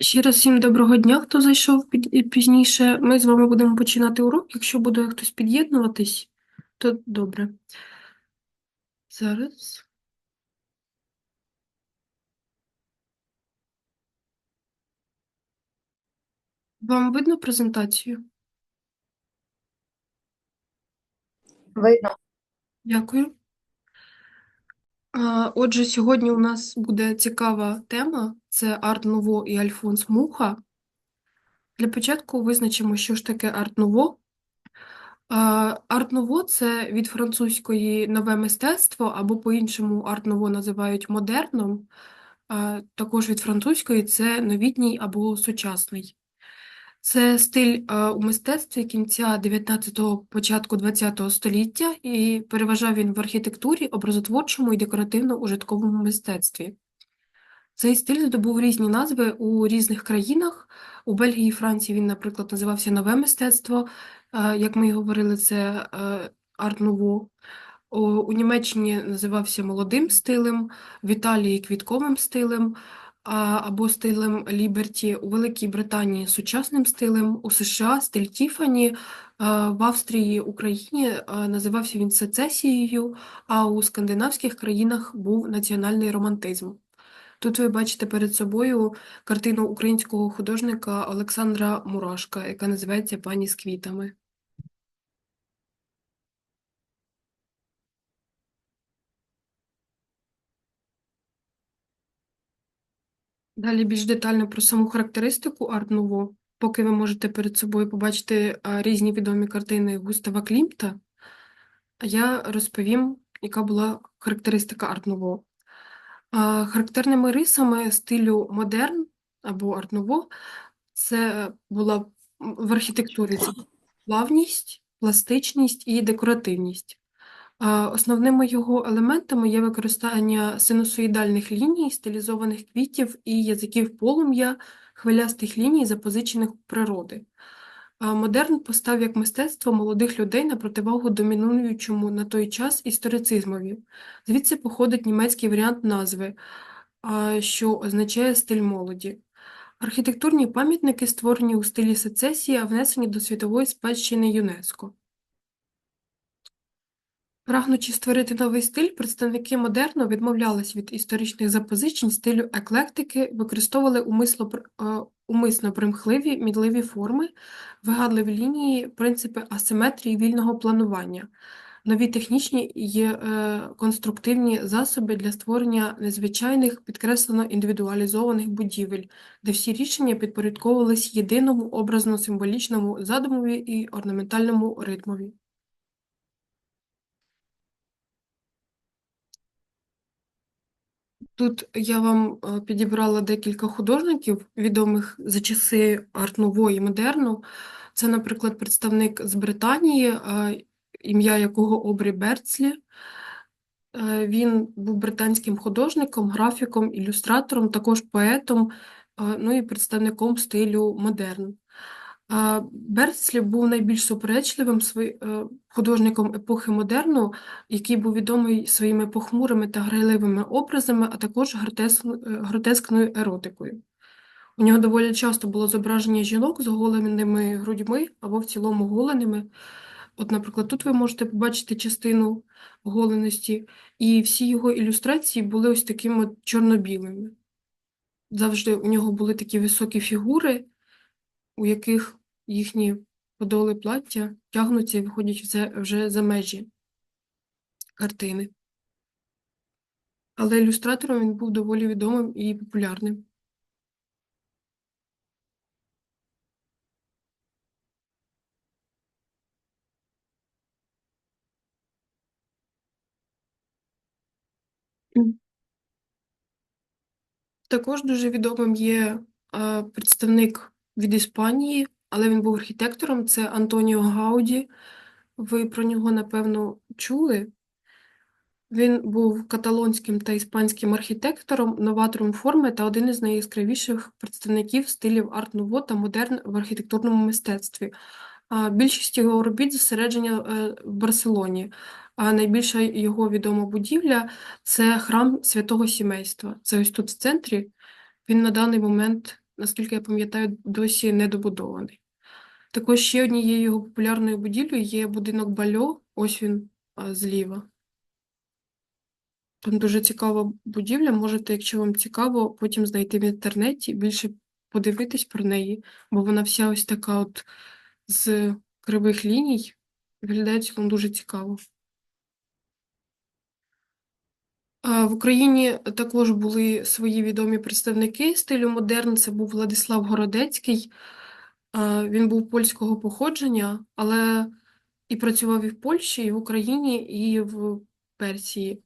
Ще раз всім доброго дня, хто зайшов пізніше. Ми з вами будемо починати урок. Якщо буде хтось під'єднуватись, то добре. Зараз. Вам видно презентацію? Видно. Дякую. Отже, сьогодні у нас буде цікава тема: це арт-нуво і Альфонс Муха. Для початку визначимо, що ж таке арт-нуво. Арт-нуво – це від французької нове мистецтво, або по-іншому арт-нуво називають модерном. Також від французької це новітній або сучасний. Це стиль е, у мистецтві кінця 19-го, початку 20-го століття, і переважав він в архітектурі, образотворчому і декоративно-ужитковому мистецтві. Цей стиль здобув різні назви у різних країнах. У Бельгії і Франції він, наприклад, називався нове мистецтво, е, як ми і говорили, це е, арт-нуво. У Німеччині називався молодим стилем, в Італії квітковим стилем або стилем Ліберті, у Великій Британії сучасним стилем, у США стиль Тіфані, в Австрії, Україні називався він сецесією, а у скандинавських країнах був національний романтизм. Тут ви бачите перед собою картину українського художника Олександра Мурашка, яка називається Пані з квітами. Далі більш детально про саму характеристику арт-нуво. Поки ви можете перед собою побачити різні відомі картини Густава Клімта, я розповім, яка була характеристика арт-нуво. Характерними рисами стилю модерн або арт-нуво це була в архітектурі плавність, пластичність і декоративність. Основними його елементами є використання синусоїдальних ліній, стилізованих квітів і язиків полум'я, хвилястих ліній, запозичених у природи. Модерн постав як мистецтво молодих людей на противагу домінуючому на той час історицизмові. Звідси походить німецький варіант назви, що означає стиль молоді. Архітектурні пам'ятники створені у стилі сецесії, а внесені до світової спадщини ЮНЕСКО. Прагнучи створити новий стиль, представники модерну відмовлялись від історичних запозичень стилю еклектики, використовували умисло, е, умисно примхливі мідливі форми, вигадливі лінії, принципи асиметрії вільного планування, нові технічні і е, конструктивні засоби для створення незвичайних підкреслено індивідуалізованих будівель, де всі рішення підпорядковувались єдиному образно-символічному задумові і орнаментальному ритмові. Тут я вам е, підібрала декілька художників, відомих за часи арт-нуво і модерну. Це, наприклад, представник з Британії, е, ім'я якого Обрі Берцлі. Е, він був британським художником, графіком, ілюстратором, також поетом, ну і представником стилю модерн. Берцлі був найбільш суперечливим е, художником епохи модерну, який був відомий своїми похмурими та грайливими образами, а також е, гротескною еротикою. У нього доволі часто було зображення жінок з оголеними грудьми або в цілому голеними. От, наприклад, тут ви можете побачити частину голеності, і всі його ілюстрації були ось такими чорно-білими. Завжди у нього були такі високі фігури у яких їхні подоли плаття тягнуться і виходять вже, за межі картини. Але ілюстратором він був доволі відомим і популярним. Також дуже відомим є представник від Іспанії, але він був архітектором. Це Антоніо Гауді. Ви про нього, напевно, чули. Він був каталонським та іспанським архітектором, новатором форми та один із найяскравіших представників стилів арт-нуво та модерн в архітектурному мистецтві. Більшість його робіт зосередження е, в Барселоні, а найбільша його відома будівля це храм святого сімейства. Це ось тут в центрі. Він на даний момент наскільки я пам'ятаю, досі недобудований. Також ще однією його популярною будівлею є будинок Бальо, ось він зліва. Там дуже цікава будівля, можете, якщо вам цікаво, потім знайти в інтернеті, більше подивитись про неї, бо вона вся ось така от з кривих ліній. Виглядає цілком дуже цікаво. В Україні також були свої відомі представники стилю модерн. Це був Владислав Городецький. Він був польського походження, але і працював і в Польщі, і в Україні, і в Персії.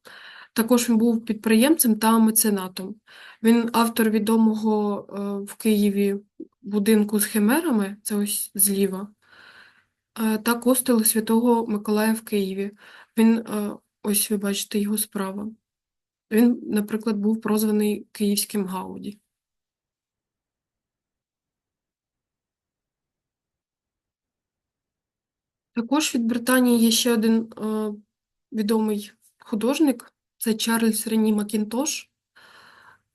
Також він був підприємцем та меценатом. Він автор відомого е, в Києві будинку з химерами, це ось зліва, е, та костелу Святого Миколая в Києві. Він, е, ось ви бачите його справа. Він, наприклад, був прозваний Київським Гауді. Також від Британії є ще один е, відомий художник це Чарльз Рені Макінтош.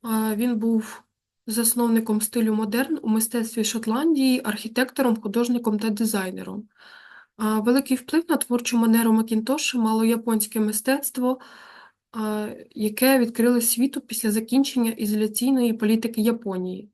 Е, Він був засновником стилю модерн у мистецтві Шотландії, архітектором, художником та дизайнером. Е, Великий вплив на творчу манеру Макінтоша мало японське мистецтво, яке відкрило світу після закінчення ізоляційної політики Японії.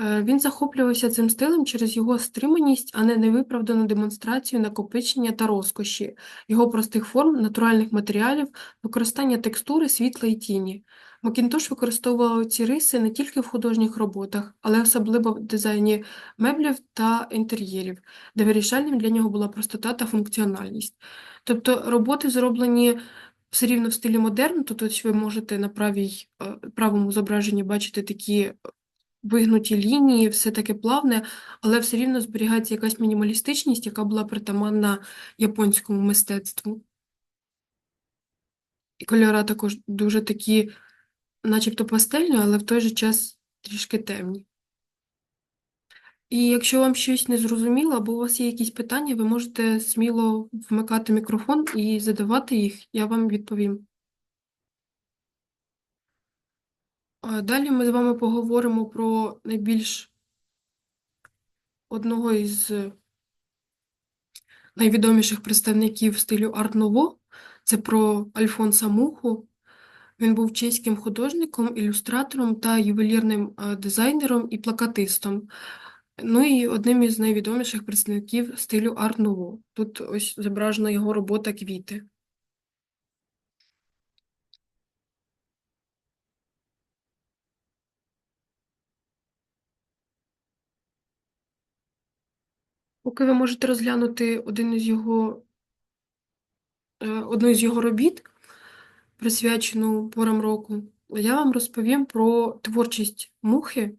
Е, Він захоплювався цим стилем через його стриманість, а не невиправдану демонстрацію накопичення та розкоші, його простих форм, натуральних матеріалів, використання текстури, світла і тіні. Макінтош використовував ці риси не тільки в художніх роботах, але особливо в дизайні меблів та інтер'єрів, де вирішальним для нього була простота та функціональність. Тобто роботи зроблені все рівно в стилі модерн, тут ось ви можете на правій, е, правому зображенні бачити такі вигнуті лінії, все таке плавне, але все рівно зберігається якась мінімалістичність, яка була притаманна японському мистецтву. І кольори також дуже такі, начебто пастельні, але в той же час трішки темні. І якщо вам щось не зрозуміло, або у вас є якісь питання, ви можете сміло вмикати мікрофон і задавати їх, я вам відповім. А Далі ми з вами поговоримо про найбільш одного із найвідоміших представників стилю арт-ново. Це про Альфонса Муху. Він був чеським художником, ілюстратором та ювелірним дизайнером і плакатистом. Ну і одним із найвідоміших представників стилю арт-ново. Тут ось зображена його робота квіти. Поки ви можете розглянути один із його, е, одну із його робіт, присвячену порам року, я вам розповім про творчість мухи.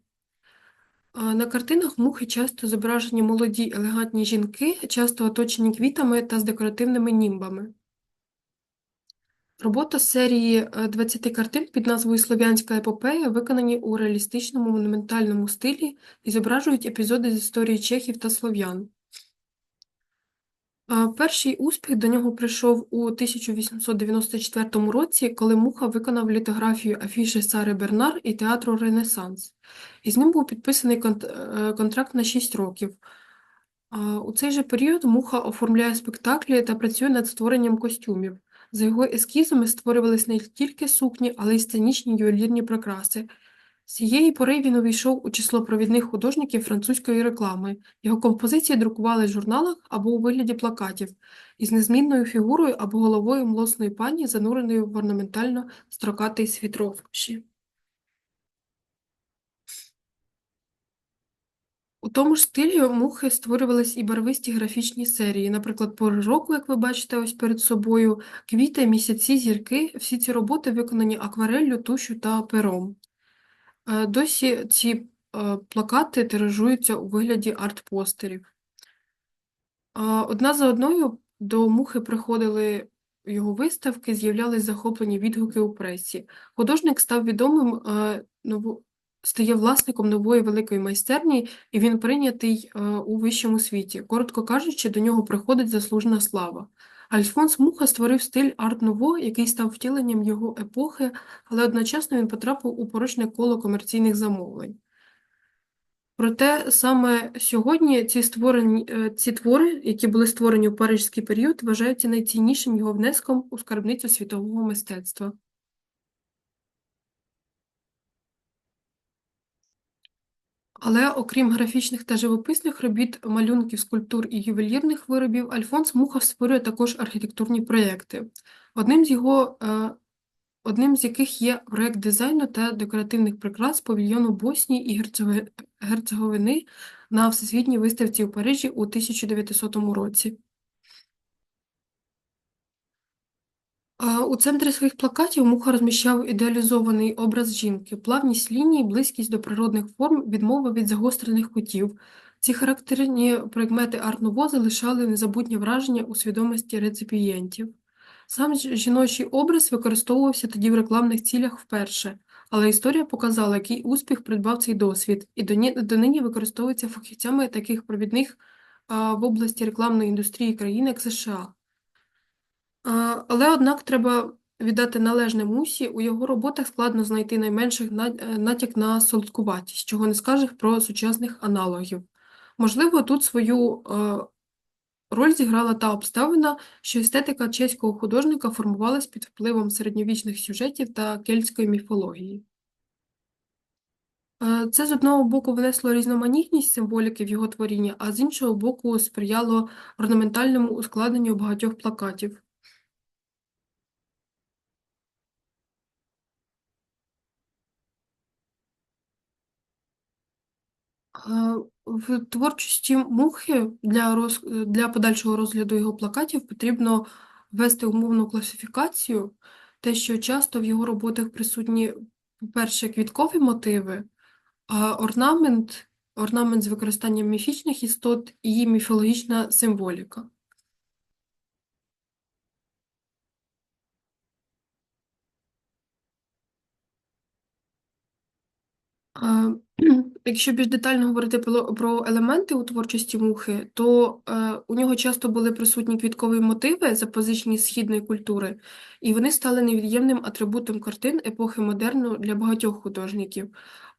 На картинах мухи часто зображені молоді елегантні жінки, часто оточені квітами та з декоративними німбами. Робота з серії е, 20 картин під назвою Слов'янська епопея виконані у реалістичному монументальному стилі і зображують епізоди з історії чехів та слов'ян. Перший успіх до нього прийшов у 1894 році, коли Муха виконав літографію афіши Сари Бернар і театру Ренесанс. І з ним був підписаний е, контракт на 6 років. А, У цей же період Муха оформляє спектаклі та працює над створенням костюмів. За його ескізами створювались не тільки сукні, але й сценічні ювелірні прикраси. З цієї пори він увійшов у число провідних художників французької реклами. Його композиції друкували в журналах або у вигляді плакатів із незмінною фігурою або головою млосної пані, зануреною в орнаментально строкатий світ розкоші. У тому ж стилі мухи створювались і барвисті графічні серії, наприклад, пори року, як ви бачите ось перед собою, квіти, місяці, зірки. Всі ці роботи виконані аквареллю, тушу та пером. Е, Досі ці е, плакати тиражуються у вигляді арт-постерів. А, Одна за одною до мухи приходили його виставки, з'являлись захоплені відгуки у пресі. Художник став відомим, е, стає власником нової великої майстерні, і він прийнятий е, у вищому світі. Коротко кажучи, до нього приходить заслужена слава. Альфонс Муха створив стиль арт-ново, який став втіленням його епохи, але одночасно він потрапив у порочне коло комерційних замовлень. Проте саме сьогодні ці створені, е, ці твори, які були створені у парижський період, вважаються найціннішим його внеском у скарбницю світового мистецтва. Але окрім графічних та живописних робіт, малюнків, скульптур і ювелірних виробів, Альфонс Муха створює також архітектурні проєкти. Одним з його е, одним з яких є проєкт дизайну та декоративних прикрас павільйону Боснії і Герцеговини на Всесвітній виставці у Парижі у 1900 році. А, У центрі своїх плакатів Муха розміщав ідеалізований образ жінки, плавність ліній, близькість до природних форм, відмова від загострених кутів. Ці характерні предмети арт-нуво залишали незабутнє враження у свідомості реципієнтів. Сам жіночий образ використовувався тоді в рекламних цілях вперше, але історія показала, який успіх придбав цей досвід, і донині використовується фахівцями таких провідних в області рекламної індустрії країн, як США. Але, однак, треба віддати належне Мусі, у його роботах складно знайти найменших е, натяк на солодкуватість, чого не скажеш про сучасних аналогів. Можливо, тут свою е, роль зіграла та обставина, що естетика чеського художника формувалась під впливом середньовічних сюжетів та кельтської міфології. Е, Це з одного боку внесло різноманітність символіки в його творіння, а з іншого боку сприяло орнаментальному ускладненню багатьох плакатів. В творчості мухи для, роз... для подальшого розгляду його плакатів потрібно ввести умовну класифікацію, те, що часто в його роботах присутні, по-перше, квіткові мотиви, а орнамент, орнамент з використанням міфічних істот і міфологічна символіка. Якщо більш детально говорити про, елементи у творчості мухи, то е, у нього часто були присутні квіткові мотиви, запозичені з східної культури, і вони стали невід'ємним атрибутом картин епохи модерну для багатьох художників.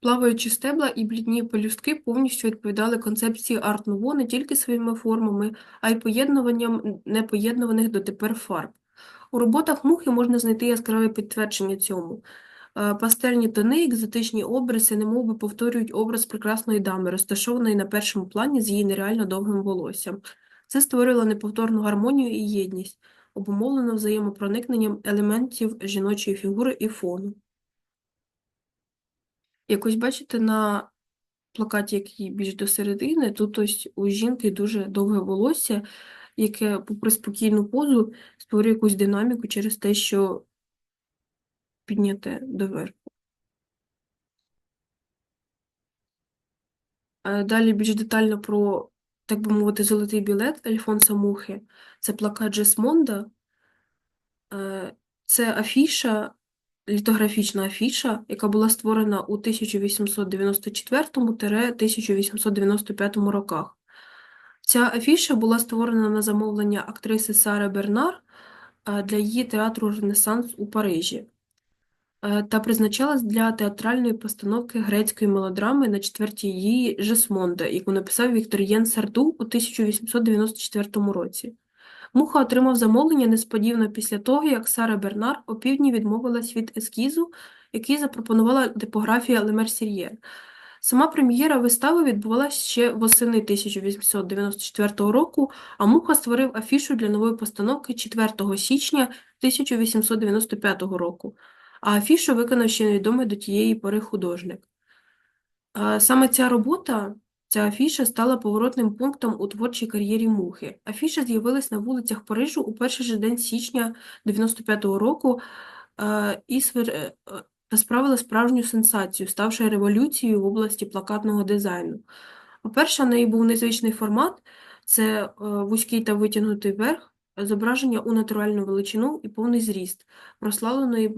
Плаваючі стебла і блідні пелюстки повністю відповідали концепції арт-нуво не тільки своїми формами, а й поєднуванням непоєднуваних дотепер фарб. У роботах мухи можна знайти яскраве підтвердження цьому. Пастельні тони, екзотичні обриси, немовби повторюють образ прекрасної дами, розташованої на першому плані з її нереально довгим волоссям. Це створило неповторну гармонію і єдність, обумовлену взаємопроникненням елементів жіночої фігури і фону. Якось бачите, на плакаті, який більш до середини, тут ось у жінки дуже довге волосся, яке, попри спокійну позу, створює якусь динаміку через те, що підняте доверху. Е, Далі більш детально про, так би мовити, золотий білет Альфонса Мухи. Це плакат Джесмонда. Е, Це афіша, літографічна афіша, яка була створена у 1894-1895 роках. Ця афіша була створена на замовлення актриси Сари Бернар е, для її театру Ренесанс у Парижі та призначалась для театральної постановки грецької мелодрами на четвертій її Жесмонда, яку написав Вікторієн Сарду у 1894 році. Муха отримав замовлення несподівано після того, як Сара Бернар опівдні відмовилась від ескізу, який запропонувала типографія Le Mercier. Сама прем'єра вистави відбувалася ще восени 1894 року, а Муха створив афішу для нової постановки 4 січня 1895 року, а афішу виконав ще невідомий до тієї пори художник. Саме ця робота, ця афіша стала поворотним пунктом у творчій кар'єрі Мухи. Афіша з'явилась на вулицях Парижу у перший же день січня 95-го року і е, е, справила справжню сенсацію, ставши революцією в області плакатного дизайну. По-перше, в неї був незвичний формат – це е, вузький та витягнутий верх, зображення у натуральну величину і повний зріст, прославленої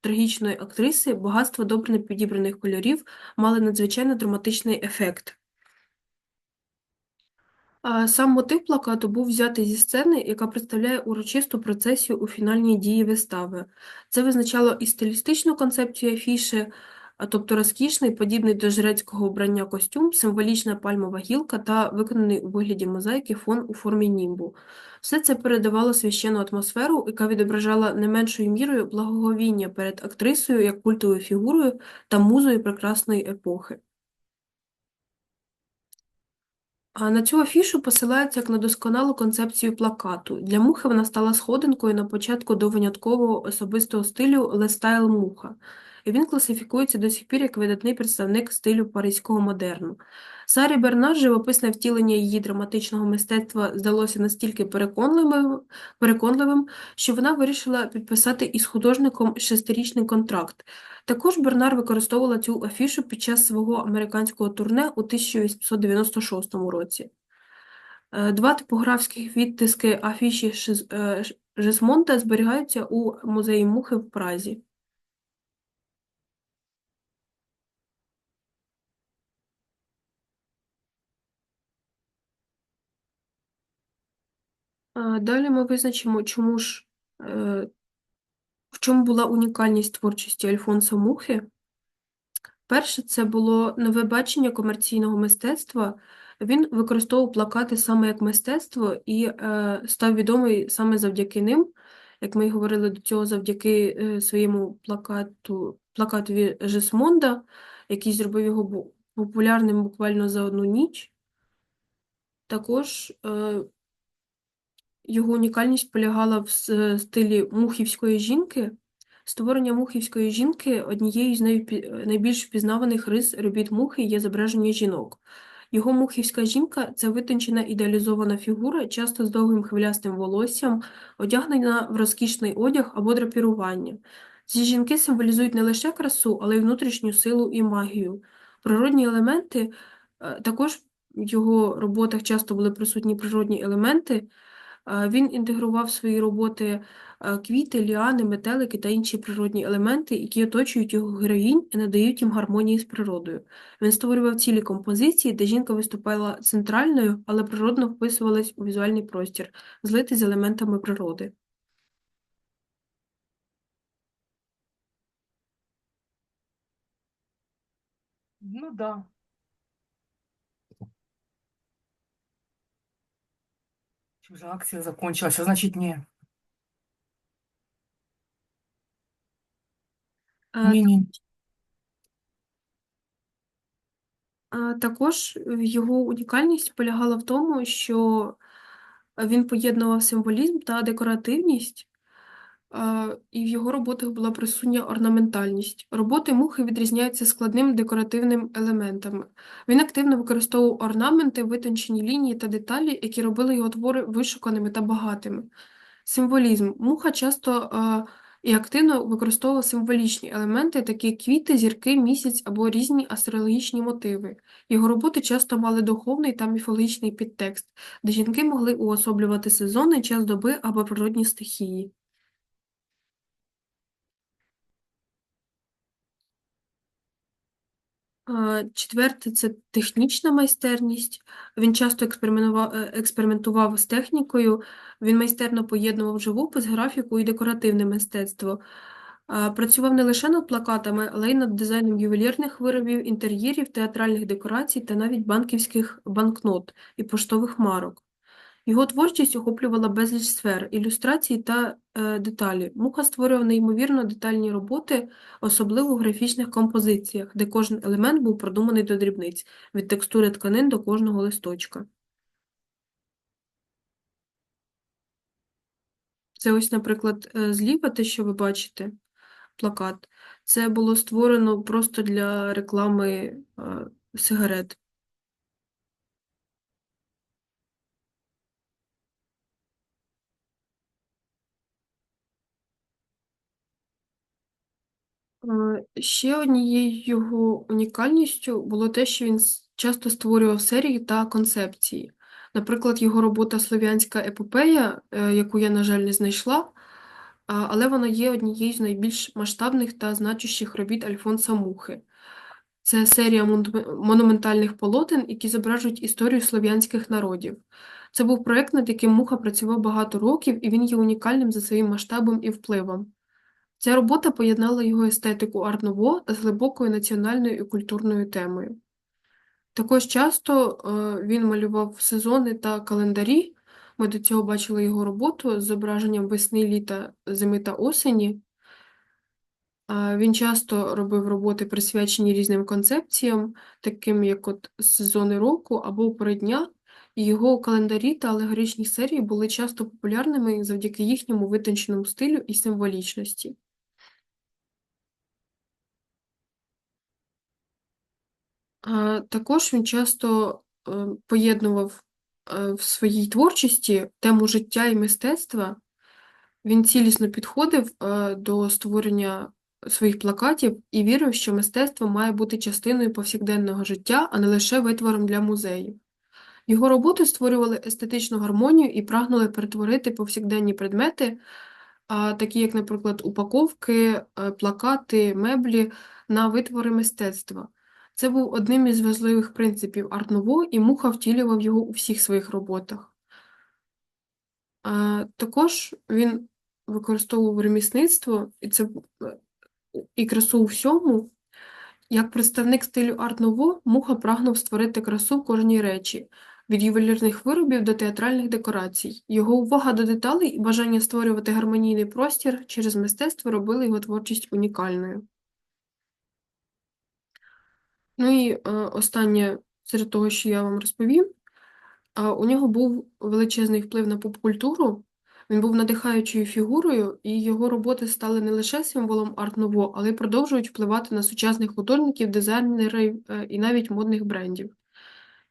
трагічної актриси, багатство добре підібраних кольорів мали надзвичайно драматичний ефект. Сам мотив плакату був взятий зі сцени, яка представляє урочисту процесію у фінальній дії вистави. Це визначало і стилістичну концепцію афіши, тобто розкішний, подібний до жрецького вбрання костюм, символічна пальмова гілка та виконаний у вигляді мозаїки фон у формі німбу. Все це передавало священну атмосферу, яка відображала не меншою мірою благоговіння перед актрисою як культовою фігурою та музою прекрасної епохи. А на цю афішу посилаються як на досконалу концепцію плакату. Для мухи вона стала сходинкою на початку до виняткового особистого стилю лестайл муха. Він класифікується до сих пір як видатний представник стилю паризького модерну. Сарі Бернар живописне втілення її драматичного мистецтва здалося настільки переконливим, переконливим, що вона вирішила підписати із художником шестирічний контракт. Також Бернар використовувала цю афішу під час свого американського турне у 1896 році. Е, Два типографських відтиски афіші Жизмонта зберігаються у музеї Мухи в Празі. Далі ми визначимо, чому ж, е, в чому була унікальність творчості Альфонса Мухи. Перше, це було нове бачення комерційного мистецтва. Він використовував плакати саме як мистецтво і е, став відомий саме завдяки ним, як ми й говорили до цього, завдяки е, своєму плакату, плакатові Жесмонда, який зробив його популярним буквально за одну ніч. Також його унікальність полягала в с- стилі мухівської жінки. Створення мухівської жінки однією з найвпі- найбільш впізнаваних рис робіт мухи є зображення жінок. Його мухівська жінка це витончена ідеалізована фігура, часто з довгим хвилястим волоссям, одягнена в розкішний одяг або драпірування. Ці жінки символізують не лише красу, але й внутрішню силу і магію. Природні елементи, е, також в його роботах часто були присутні природні елементи. Він інтегрував в свої роботи квіти, ліани, метелики та інші природні елементи, які оточують його героїнь і надають їм гармонії з природою. Він створював цілі композиції, де жінка виступала центральною, але природно вписувалась у візуальний простір, злитий з елементами природи. Ну да. Уже акция закончилась, а значит не. Е, Не-не. А Також його унікальність полягала в тому, що він поєднував символізм та декоративність, і в його роботах була присутня орнаментальність. Роботи мухи відрізняються складним декоративним елементами. Він активно використовував орнаменти, витончені лінії та деталі, які робили його твори вишуканими та багатими. Символізм. Муха часто і активно використовувала символічні елементи, такі як квіти, зірки, місяць або різні астрологічні мотиви. Його роботи часто мали духовний та міфологічний підтекст, де жінки могли уособлювати сезони, час доби або природні стихії. Четверте це технічна майстерність. Він часто експериментував, е, з технікою, він майстерно поєднував живопис, графіку і декоративне мистецтво. Працював не лише над плакатами, але й над дизайном ювелірних виробів, інтер'єрів, театральних декорацій та навіть банківських банкнот і поштових марок. Його творчість охоплювала безліч сфер, ілюстрацій та е, деталі. Муха створював неймовірно детальні роботи, особливо в графічних композиціях, де кожен елемент був продуманий до дрібниць, від текстури тканин до кожного листочка. Це ось, наприклад, е, зліва те, що ви бачите, плакат. Це було створено просто для реклами е, сигарет. Ще однією його унікальністю було те, що він часто створював серії та концепції. Наприклад, його робота Слов'янська епопея, е, яку я, на жаль, не знайшла, а, але вона є однією з найбільш масштабних та значущих робіт Альфонса Мухи. Це серія мон- монументальних полотен, які зображують історію слов'янських народів. Це був проєкт, над яким Муха працював багато років, і він є унікальним за своїм масштабом і впливом. Ця робота поєднала його естетику арт-нуво з глибокою національною і культурною темою. Також часто е, він малював сезони та календарі. Ми до цього бачили його роботу з зображенням весни, літа, зими та осені. Він часто робив роботи, присвячені різним концепціям, таким як от сезони року або пори дня, і його календарі та алегоричні серії були часто популярними завдяки їхньому витонченому стилю і символічності. Також він часто е, поєднував е, в своїй творчості тему життя і мистецтва. Він цілісно підходив е, до створення своїх плакатів і вірив, що мистецтво має бути частиною повсякденного життя, а не лише витвором для музеїв. Його роботи створювали естетичну гармонію і прагнули перетворити повсякденні предмети, такі як, наприклад, упаковки, плакати, меблі, на витвори мистецтва. Це був одним із важливих принципів арт-нуво, і Муха втілював його у всіх своїх роботах. А, Також він використовував ремісництво і це і красу у всьому. Як представник стилю арт-нуво, Муха прагнув створити красу в кожній речі, від ювелірних виробів до театральних декорацій. Його увага до деталей і бажання створювати гармонійний простір через мистецтво робили його творчість унікальною. Ну і е, останнє серед того, що я вам розповім, у нього був величезний вплив на поп-культуру. Він був надихаючою фігурою, і його роботи стали не лише символом арт-нуво, але й продовжують впливати на сучасних художників, дизайнерів е, і навіть модних брендів.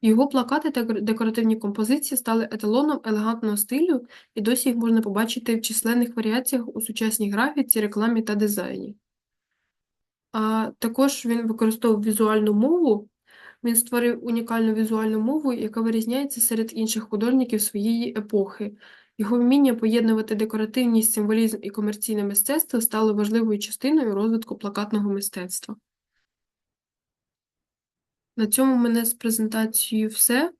Його плакати та декоративні композиції стали еталоном елегантного стилю, і досі їх можна побачити в численних варіаціях у сучасній графіці, рекламі та дизайні. А також він використовував візуальну мову. Він створив унікальну візуальну мову, яка вирізняється серед інших художників своєї епохи. Його вміння поєднувати декоративність, символізм і комерційне мистецтво стало важливою частиною розвитку плакатного мистецтва. На цьому в мене з презентацією все.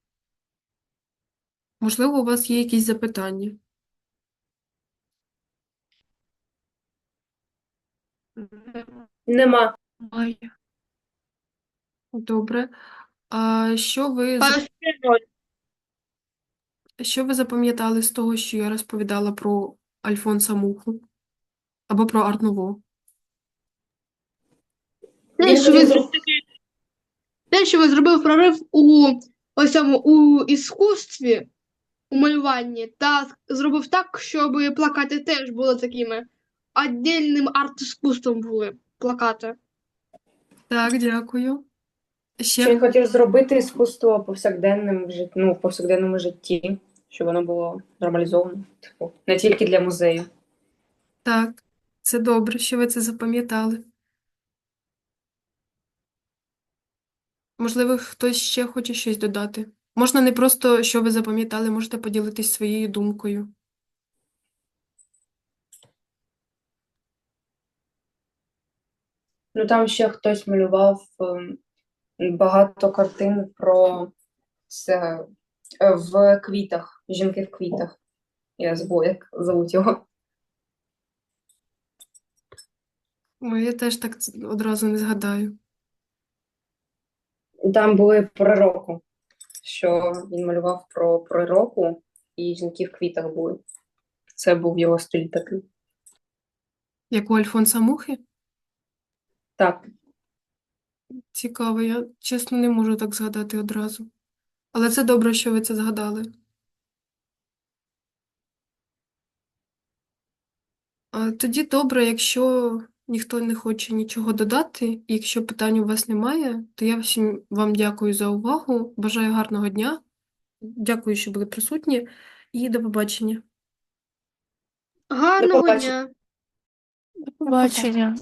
Можливо, у вас є якісь запитання? Нема. Добре. А що ви, Пан що ви запам'ятали з того, що я розповідала про Альфонса Муху? Або про Арт-Нуво? Те, що ви, тоді те, що ви зробив прорив у ось цьому у іскусстві, у малюванні, та зробив так, щоб плакати теж були такими віддільним арт-іскусством були плакати. Так, дякую. Ще він хотів зробити іскусство повсякденним в житті, ну, в повсякденному житті, щоб воно було нормалізовано, типу, не тільки для музею. так, це добре, що ви це запам'ятали. Можливо, хтось ще хоче щось додати. Можна не просто, що ви запам'ятали, можете поділитись своєю думкою. Ну там ще хтось малював ем, багато картин про це е, в квітах, жінки в квітах. Я забула, як зовуть його. Ой, я теж так одразу не згадаю. Там були пророку, що він малював про пророку, і жінки в квітах були. Це був його стиль такий. Як у Альфонса Мухи? Так, Цікаво, я чесно не можу так згадати одразу. Але це добре, що ви це згадали. А, Тоді добре, якщо ніхто не хоче нічого додати, і якщо питань у вас немає, то я всім вам дякую за увагу. Бажаю гарного дня. Дякую, що були присутні, і до побачення. Гарного побачення. дня! До побачення.